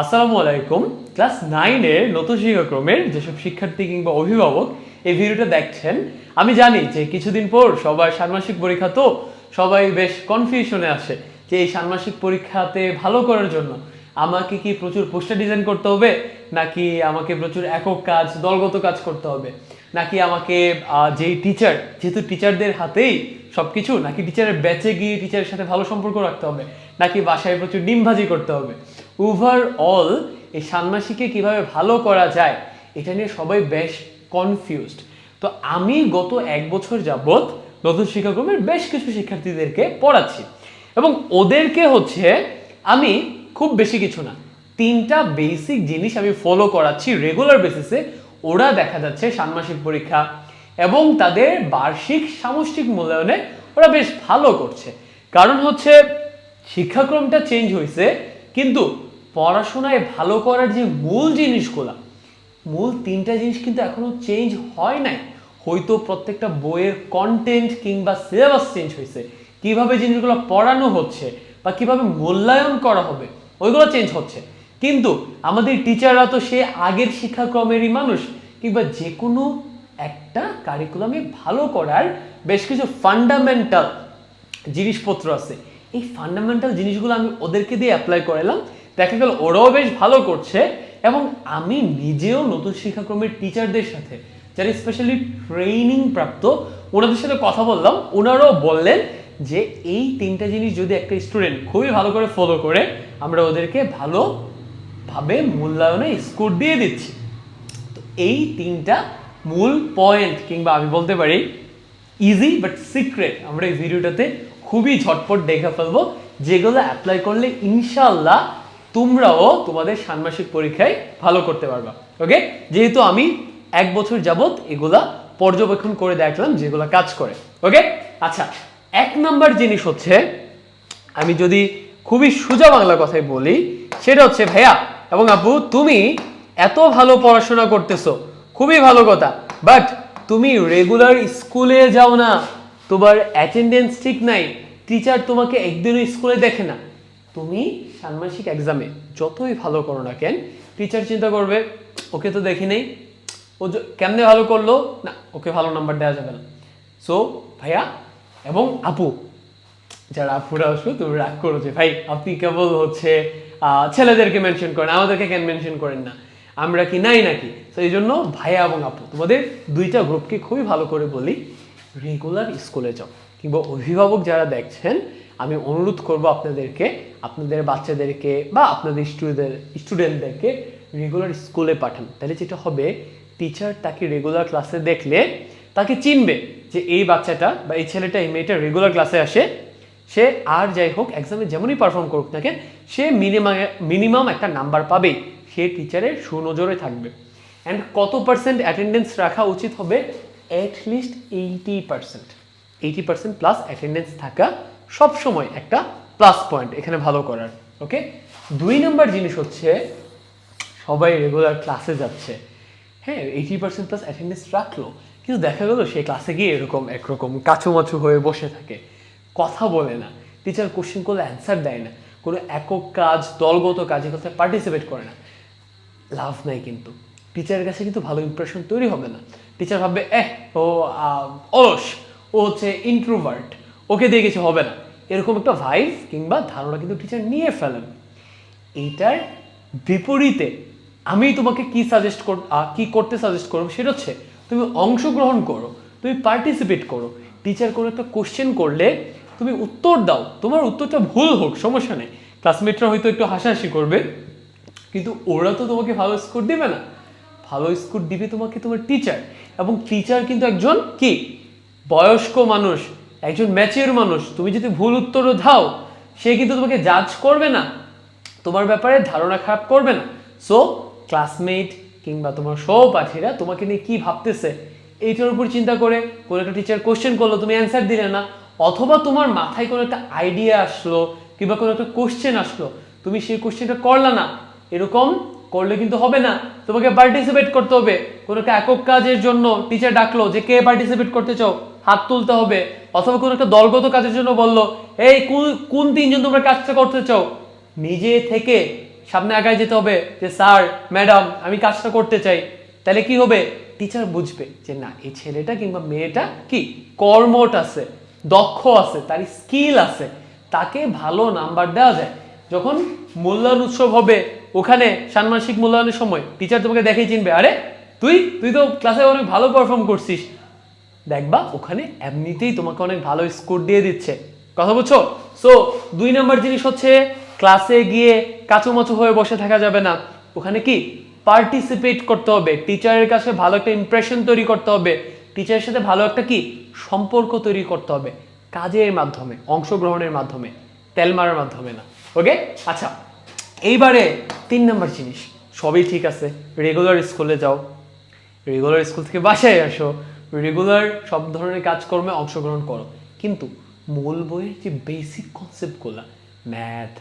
আসসালামু আলাইকুম। ক্লাস নাইনের নতুন শিক্ষাক্রমের যেসব শিক্ষার্থী কিংবা অভিভাবক এই ভিডিওটা দেখছেন, আমি জানি যে কিছুদিন পর সবার ষান্মাসিক পরীক্ষা, তো সবাই বেশ কনফিউশনে আসে যে এই ষান্মাসিক পরীক্ষাতে ভালো করার জন্য আমাকে কি প্রচুর পোস্টার ডিজাইন করতে হবে, নাকি আমাকে প্রচুর একক কাজ, দলগত কাজ করতে হবে, নাকি আমাকে যেই টিচার যেহেতু টিচারদের হাতেই সবকিছু, নাকি টিচারের ব্যাচে গিয়ে টিচারের সাথে ভালো সম্পর্ক রাখতে হবে, নাকি বাসায় প্রচুর ডিমভাজি করতে হবে। ওভারঅল এই ষান্মাসিকে কীভাবে ভালো করা যায়, এটা নিয়ে সবাই বেশ কনফিউজড তো আমি গত এক বছর যাবৎ নতুন শিক্ষাক্রমের বেশ কিছু শিক্ষার্থীদেরকে পড়াচ্ছি। এবং ওদেরকে হচ্ছে, আমি খুব বেশি কিছু না, তিনটা বেসিক জিনিস আমি ফলো করাচ্ছি রেগুলার বেসিসে ওরা দেখা যাচ্ছে ষান্মাসিক পরীক্ষা এবং তাদের বার্ষিক সামষ্টিক মূল্যায়নে ওরা বেশ ভালো করছে। কারণ হচ্ছে, শিক্ষাক্রমটা চেঞ্জ হয়েছে কিন্তু পড়াশোনায় ভালো করার যে মূল জিনিসগুলা, মূল তিনটা জিনিস কিন্তু এখনও চেঞ্জ হয় নাই। হয়তো প্রত্যেকটা বইয়ের কন্টেন্ট কিংবা সিলেবাস চেঞ্জ হয়েছে। কীভাবে জিনিসগুলো পড়ানো হচ্ছে বা কীভাবে মূল্যায়ন করা হবে, ওইগুলো চেঞ্জ হচ্ছে। কিন্তু আমাদের টিচাররা তো সে আগের শিক্ষাক্রমেরই মানুষ, কিংবা যে কোনো একটা কারিকুলামে ভালো করার বেশ কিছু ফান্ডামেন্টাল জিনিসপত্র আছে। এই ফান্ডামেন্টাল জিনিসগুলো আমি ওদেরকে দিয়ে অ্যাপ্লাই করালাম। দেখা গেল ওরাও বেশ ভালো করছে এবং আমি নিজেও নতুন শিক্ষাক্রমের টিচারদের সাথে, যারা স্পেশালি ট্রেনিং প্রাপ্ত, ওনাদের সাথে কথা বললাম। ওনারাও বললেন যে, এই তিনটা জিনিস যদি একটা স্টুডেন্ট খুবই ভালো করে ফলো করে, আমরা ওদেরকে ভালোভাবে মূল্যায়নে স্কোর দিয়ে দিচ্ছি। তো এই তিনটা মূল পয়েন্ট কিংবা আমি বলতে পারি ইজি বাট সিক্রেট আমরা এই ভিডিওটাতে খুবই ঝটপট দেখে ফেলব, যেগুলো অ্যাপ্লাই করলে ইনশাল্লাহ তোমরাও তোমাদের ষান্মাসিক পরীক্ষায় ভালো করতে পারবা। ওকে যেহেতু আমি এক বছর যাবত এগুলা পর্যবেক্ষণ করে দেখলাম, যেগুলা কাজ করে। ওকে আচ্ছা এক নাম্বার জিনিস হচ্ছে, আমি যদি খুবই সোজা বাংলা কথায় বলি, সেটা হচ্ছে, ভাইয়া এবং আপু, তুমি এত ভালো পড়াশোনা করতেছো, খুবই ভালো কথা বাট তুমি রেগুলার স্কুলে যাও না, তোমার অ্যাটেন্ডেন্স ঠিক নাই টিচার তোমাকে একদিনও স্কুলে দেখে না। তুমি ষান্মাসিক এক্সামে যতই ভালো করো না কেন টিচার চিন্তা করবে, ওকে তো দেখি নেই। ও কেমনে ভালো করল? না, ওকে ভালো নাম্বার দেওয়া যাবে না। সো ভাইয়া এবং আপু। যারা আপুরা আসো তুমি রাগ করো যে, ভাই, আপনি কেবল হচ্ছে ছেলেদেরকে মেনশন করেন, আমাদেরকে কেন মেনশন করেন না? আমরা কি নাই নাকি? তো এই জন্য ভাইয়া এবং আপু, তোমাদের দুইটা গ্রুপকে খুবই ভালো করে বলি রেগুলার স্কুলে যাও। কিংবা অভিভাবক যারা দেখছেন আমি অনুরোধ করব আপনাদেরকে, আপনাদের বাচ্চাদেরকে বা আপনাদের স্টুডেন্ট স্টুডেন্টদেরকে রেগুলার স্কুলে পাঠান। তাহলে যেটা হবে টিচার তাকে রেগুলার ক্লাসে দেখলে তাকে চিনবে যে এই বাচ্চাটা বা এই ছেলেটা, এই মেয়েটা রেগুলার ক্লাসে আসে। সে আর যাই হোক এক্সামে যেমনই পারফর্ম করুক না সে মিনিমাম মিনিমাম একটা নাম্বার পাবেই। সে টিচারের সুনজরে থাকবে। অ্যান্ড কত পার্সেন্ট অ্যাটেন্ডেন্স রাখা উচিত হবে? At least eighty percent eighty percent plus attendance থাকা সবসময় একটা প্লাস পয়েন্ট এখানে ভালো করার ওকে দুই নম্বর জিনিস হচ্ছে, সবাই রেগুলার ক্লাসে যাচ্ছে। হ্যাঁ এইটি পার্সেন্ট প্লাস অ্যাটেন্ডেন্স রাখল, কিন্তু দেখা গেলো সে ক্লাসে গিয়ে এরকম একরকম কাছুমাছু হয়ে বসে থাকে। কথা বলে না টিচার কোশ্চেন করলে অ্যান্সার দেয় না, কোনো একক কাজ, দলগত কাজে কোথায় পার্টিসিপেট করে না। লাভ নাই কিন্তু। টিচারের কাছে কিন্তু ভালো ইমপ্রেশন তৈরি হবে না। টিচার ভাববে, এহ, ও অলস, ও হচ্ছে ইন্ট্রোভার্ট ওকে দিয়ে কিছু হবে না। এরকম একটা ভাইভ কিংবা ধারণা কিন্তু টিচার নিয়ে ফেলেন। এইটার বিপরীতে আমি তোমাকে কি সাজেস্ট কর কি করতে সাজেস্ট করব সেটা হচ্ছে, তুমি অংশগ্রহণ করো, তুমি পার্টিসিপেট করো। টিচার কোনো একটা কোশ্চেন করলে তুমি উত্তর দাও। তোমার উত্তরটা ভুল হোক, সমস্যা নেই। ক্লাসমেটরা হয়তো একটু হাসাহাসি করবে, কিন্তু ওরা তো তোমাকে ভালো স্কোর দিবে না। ভালো স্কোর দিবে তোমাকে তোমার টিচার এবং টিচার কিন্তু একজন কি? বয়স্ক মানুষ। একজন ম্যাচিওর মানুষ, তুমি যদি ভুল উত্তরও দাও, সে কিন্তু তোমাকে জাজ করবে না। তোমার ব্যাপারে ধারণা খারাপ করবে না। সো ক্লাসমেট কিংবা তোমার সহপাঠীরা তোমাকে নিয়ে কি ভাবতেছে, এইটার উপর চিন্তা করে কোনো একটা টিচার কোশ্চেন করল, তুমি অ্যান্সার দিলে না। অথবা তোমার মাথায় কোনো একটা আইডিয়া আসলো কিংবা কোনো একটা কোশ্চেন আসলো, তুমি সেই কোশ্চেনটা করলা না। এরকম করলে কিন্তু হবে না। তোমাকে পার্টিসিপেট করতে হবে। কোনো একটা একক কাজের জন্য টিচার ডাকলো যে, কে পার্টিসিপেট করতে চাও? হাত তুলতে হবে। অথবা কোনো একটা দলগত কাজের জন্য বলল, এই, কোন তিনজন তোমরা কাজটা করতে চাও? নিজে থেকে সামনে আগায় যেতে হবে যে, স্যার, ম্যাডাম, আমি কাজটা করতে চাই। তাহলে কি হবে? টিচার বুঝবে যে, না, এই ছেলেটা কিংবা মেয়েটা কি? কর্মট আছে, দক্ষ আছে, তার স্কিল আছে, তাকে ভালো নাম্বার দেওয়া যায়। যখন মূল্যায়ন উৎসব হবে, ওখানে ষান্মাসিক মূল্যায়নের সময় টিচার তোমাকে দেখেই চিনবে, আরে, তুই তুই তো ক্লাসে অনেক ভালো পারফর্ম করছিস। দেখবা ওখানে এমনিতেই তোমাকে অনেক ভালো স্কোর দিয়ে দিচ্ছে। কথা বুঝছ? সো দুই নম্বর জিনিস হচ্ছে ক্লাসে গিয়ে কাচুমাচু হয়ে বসে থাকা যাবে না। ওখানে কি? পার্টিসিপেট করতে হবে। টিচারের কাছে ভালো একটা ইমপ্রেশন তৈরি করতে হবে। টিচারের সাথে ভালো একটা কি? সম্পর্ক তৈরি করতে হবে। কাজের মাধ্যমে, অংশগ্রহণের মাধ্যমে, তেল মারার মাধ্যমে না। ওকে আচ্ছা এইবারে তিন নম্বর জিনিস। সবই ঠিক আছে। রেগুলার স্কুলে যাও। রেগুলার স্কুল থেকে বাসায় আসো। রেগুলার সব ধরনের কাজকর্মে অংশগ্রহণ করো। কিন্তু মূল বইয়ের যে বেসিক কনসেপ্টগুলো ম্যাথ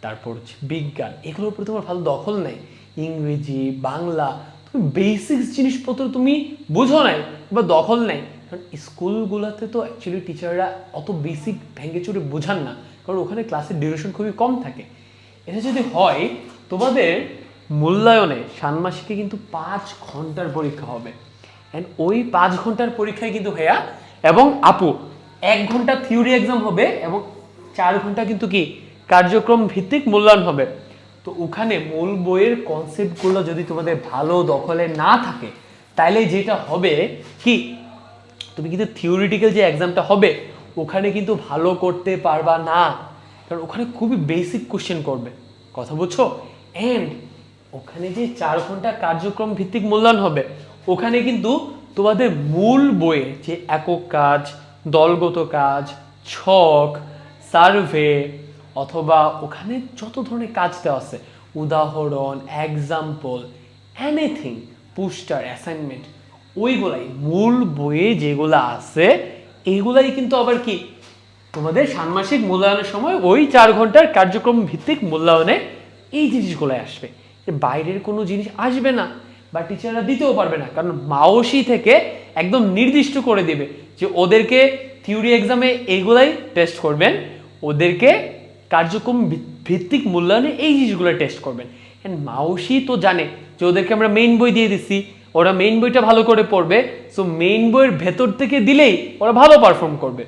তারপর হচ্ছে বিজ্ঞান, এগুলোর উপরে তোমার ভালো দখল নেই। ইংরেজি, বাংলা, তুমি বেসিক্স জিনিসপত্র তুমি বুঝো নাই বা দখল নেই। কারণ স্কুলগুলোতে তো অ্যাকচুয়ালি টিচাররা অত বেসিক ভেঙে চুরে বোঝান না। কারণ ওখানে ক্লাসের ডিউরেশন খুবই কম থাকে। এটা যদি হয়, তোমাদের মূল্যায়নে ষান্মাসিকে কিন্তু পাঁচ ঘণ্টার পরীক্ষা হবে। অ্যান্ড ওই পাঁচ ঘণ্টার পরীক্ষায় কিন্তু ভাইয়া এবং আপু, এক ঘণ্টা থিওরি এক্সাম হবে এবং চার ঘণ্টা কিন্তু কি কার্যক্রম ভিত্তিক মূল্যায়ন হবে। তো ওখানে মূল বইয়ের কনসেপ্টগুলো যদি তোমাদের ভালো দখলে না থাকে, তাইলে যেটা হবে কি, তুমি কিন্তু থিওরিটিক্যাল যে এক্সামটা হবে, ওখানে কিন্তু ভালো করতে পারবা না। কারণ ওখানে খুবই বেসিক কোশ্চেন করবে। কথা বুঝছ? অ্যান্ড ওখানে যে চার ঘণ্টা কার্যক্রম ভিত্তিক মূল্যায়ন হবে ওখানে কিন্তু তোমাদের মূল বইয়ে যে একক কাজ, দলগত কাজ, ছক, সার্ভে, অথবা ওখানে যত ধরনের কাজ দেওয়া আছে, উদাহরণ এক্সাম্পল এনিথিং পুস্টার অ্যাসাইনমেন্ট ওইগুলাই মূল বইয়ে যেগুলো আছে এইগুলাই কিন্তু আবার কি? তোমাদের ষান্মাসিক মূল্যায়নের সময় ওই চার ঘণ্টার কার্যক্রম ভিত্তিক মূল্যায়নে এই জিনিসগুলো আসবে। বাইরের কোনো জিনিস আসবে না। বা টিচাররা দিতেও পারবে না। কারণ মাওসি থেকে একদম নির্দিষ্ট করে দেবে যে ওদেরকে থিওরি এক্সামে এইগুলাই টেস্ট করবেন, ওদেরকে কার্যক্রম ভিত্তিক মূল্যায়নে এই জিনিসগুলো টেস্ট করবেন। অ্যান্ড মাওসি তো জানে যে ওদেরকে আমরা মেইন বই দিয়ে দিচ্ছি, ওরা মেইন বইটা ভালো করে পড়বে সো মেইন বইয়ের ভেতর থেকে দিলেই ওরা ভালো পারফর্ম করবে।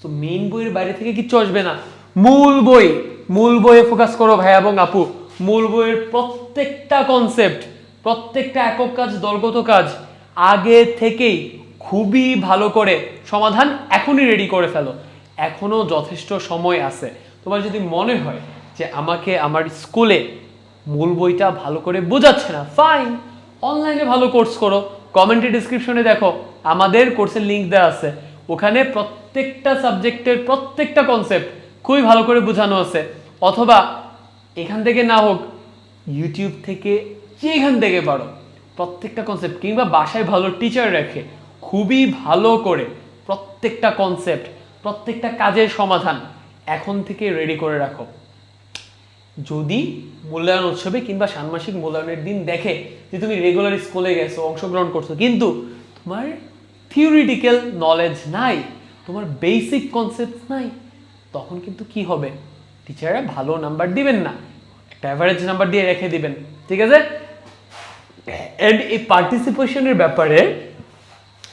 তো মেইন বইয়ের বাইরে থেকে কিচ্ছু আসবে না। মূল বই, মূল বইয়ে ফোকাস করো ভাই এবং আপু। মূল বইয়ের প্রত্যেকটা কনসেপ্ট প্রত্যেকটা একক কাজ দলগত কাজ আগে থেকেই খুবই ভালো করে সমাধান এখনই রেডি করে ফেলো। এখনও যথেষ্ট সময় আছে। তোমার যদি মনে হয় যে আমাকে আমার স্কুলে মূল বইটা ভালো করে বোঝাচ্ছে না ফাইন অনলাইনে ভালো কোর্স করো। কমেন্টে ডিসক্রিপশনে দেখো, আমাদের কোর্সের লিঙ্ক দেওয়া আছে। ওখানে প্রত্যেকটা সাবজেক্টের প্রত্যেকটা কনসেপ্ট খুবই ভালো করে বোঝানো আছে। অথবা এখান থেকে না হোক ইউটিউব থেকে যেখান থেকে পারো? প্রত্যেকটা কনসেপ্ট কিংবা বাসায় ভালো টিচার রেখে খুবই ভালো করে প্রত্যেকটা কনসেপ্ট প্রত্যেকটা কাজের সমাধান এখন থেকে রেডি করে রাখো। যদি মূল্যায়ন উৎসবে কিংবা ষান্মাসিক মূল্যায়নের দিন দেখে যে তুমি রেগুলার স্কুলে গেছো, অংশগ্রহণ করছ, কিন্তু তোমার থিওরিটিক্যাল নলেজ নাই, তোমার বেসিক কনসেপ্ট নাই, তখন কিন্তু কি হবে? টিচাররা ভালো নাম্বার দিবেন না। একটা অ্যাভারেজ নাম্বার দিয়ে রেখে দিবেন। ঠিক আছে? এন্ড এই পার্টিসিপেশনের ব্যাপারে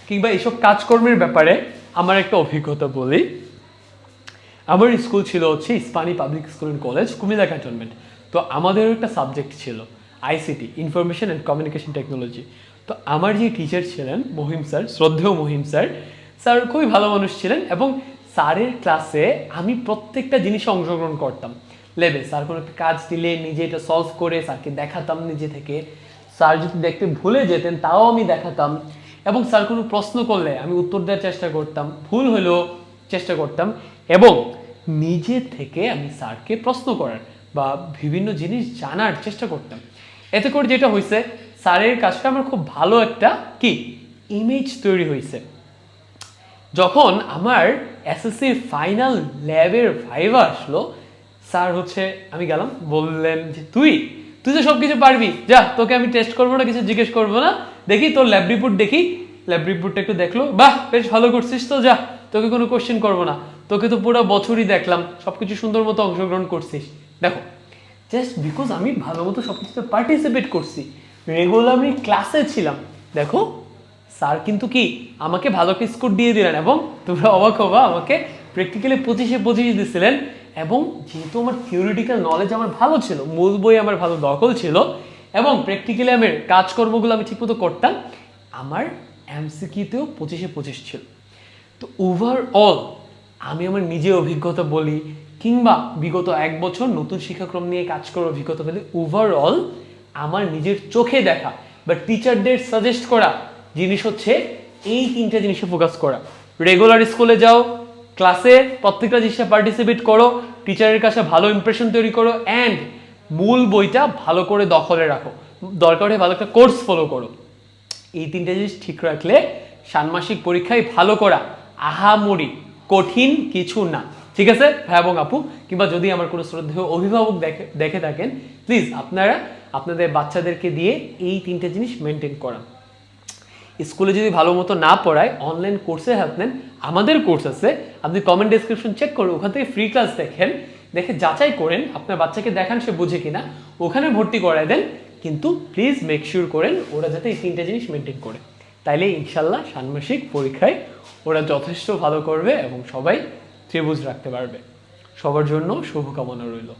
কিংবা এইসব কাজকর্মের ব্যাপারে আমার একটা অভিজ্ঞতা বলি। আমার স্কুল ছিল হচ্ছে Ispahani public school and college Comilla cantonment তো আমাদের একটা সাবজেক্ট ছিল ICT information and communication technology তো আমার যে টিচার ছিলেন, মহিম স্যার শ্রদ্ধেয় মহিম স্যার স্যার খুবই ভালো মানুষ ছিলেন এবং স্যারের ক্লাসে আমি প্রত্যেকটা জিনিসে অংশগ্রহণ করতাম। লেবে স্যার কোনো একটা কাজ দিলে নিজে এটা সলভ করে স্যারকে দেখাতাম নিজে থেকে। স্যার যদি দেখতে ভুলে যেতেন, তাও আমি দেখাতাম। এবং স্যার কোনো প্রশ্ন করলে আমি উত্তর দেওয়ার চেষ্টা করতাম, ভুল হলেও চেষ্টা করতাম। এবং নিজে থেকে আমি স্যারকে প্রশ্ন করার বা বিভিন্ন জিনিস জানার চেষ্টা করতাম। এতে করে যেটা হয়েছে, স্যারের কাজটা আমার খুব ভালো একটা কি? ইমেজ তৈরি হয়েছে। যখন আমার এসএসসির ফাইনাল ল্যাবের ভাইভা আসলো, স্যার হচ্ছে, আমি গেলাম, বললেন যে, তুই তুই তো সব কিছু পারবি। যা, তোকে আমি টেস্ট করব না, কিছু জিজ্ঞেস করব না। দেখি তোর ল্যাব রিপোর্ট দেখি। ল্যাব রিপোর্টটা একটু দেখল। বাহ, বেশ ভালো করছিস তো, যা, তোকে কোনো কোশ্চেন করব না। তোকে তো পুরো বছরই দেখলাম সব কিছু সুন্দর মতো অংশগ্রহণ করছিস। দেখো জাস্ট বিকজ আমি ভালো মতো সব কিছুতে পার্টিসিপেট করছি রেগুলার আমি ক্লাসে ছিলাম, দেখো স্যার কিন্তু কি, আমাকে ভালো স্কোর দিয়ে দিলেন এবং তোমরা অবাক হবা, আমাকে প্র্যাকটিক্যালি পঁচিশে পঁচিশ দিছিলেন। এবং যেহেতু আমার থিওরিটিক্যাল নলেজ আমার ভালো ছিল, মূল বই আমার ভালো দখল ছিল, এবং প্র্যাকটিক্যালি আমার কাজকর্মগুলো আমি ঠিকমতো করতাম, আমার এমসিকিউতেও পঁচিশে পঁচিশ ছিল। তো ওভারঅল আমি আমার নিজের অভিজ্ঞতা বলি, কিংবা বিগত এক বছর নতুন শিক্ষাক্রম নিয়ে কাজ করার অভিজ্ঞতা বলি ওভারঅল আমার নিজের চোখে দেখা বা টিচারদের সাজেস্ট করা জিনিস হচ্ছে এই তিনটা জিনিসে ফোকাস করা। রেগুলার স্কুলে যাও ক্লাসে প্রত্যেকটা জিনিসে পার্টিসিপেট করো টিচারের কাছে ভালো ইমপ্রেশন তৈরি করো অ্যান্ড মূল বইটা ভালো করে দখলে রাখো। দরকার হলে ভালো একটা কোর্স ফলো করো। এই তিনটে জিনিস ঠিক রাখলে ষান্মাসিক পরীক্ষায় ভালো করা আহামরি কঠিন কিছু না। ঠিক আছে? ভাই এবং আপু, কিংবা যদি আমার কোনো শ্রদ্ধেয় অভিভাবক দেখে দেখে থাকেন প্লিজ আপনারা আপনাদের বাচ্চাদেরকে দিয়ে এই তিনটে জিনিস মেনটেন করান। স্কুলে যদি ভালো মতো না পড়ায় অনলাইন কোর্সে হেল্প নেন আমাদের কোর্স আছে। আপনি কমেন্ট ডেসক্রিপশন চেক করুন ওখান থেকে ফ্রি ক্লাস দেখেন। দেখে যাচাই করেন, আপনার বাচ্চাকে দেখান সে বুঝে কিনা। ওখানে ভর্তি করায় দেন, কিন্তু প্লিজ মেক শিওর করেন ওরা যাতে এই তিনটে জিনিস মেনটেন করে। তাইলে ইনশাল্লাহ ষান্মাসিক পরীক্ষায় ওরা যথেষ্ট ভালো করবে এবং সবাই ত্রিভুজ রাখতে পারবে। সবার জন্য শুভকামনা রইল।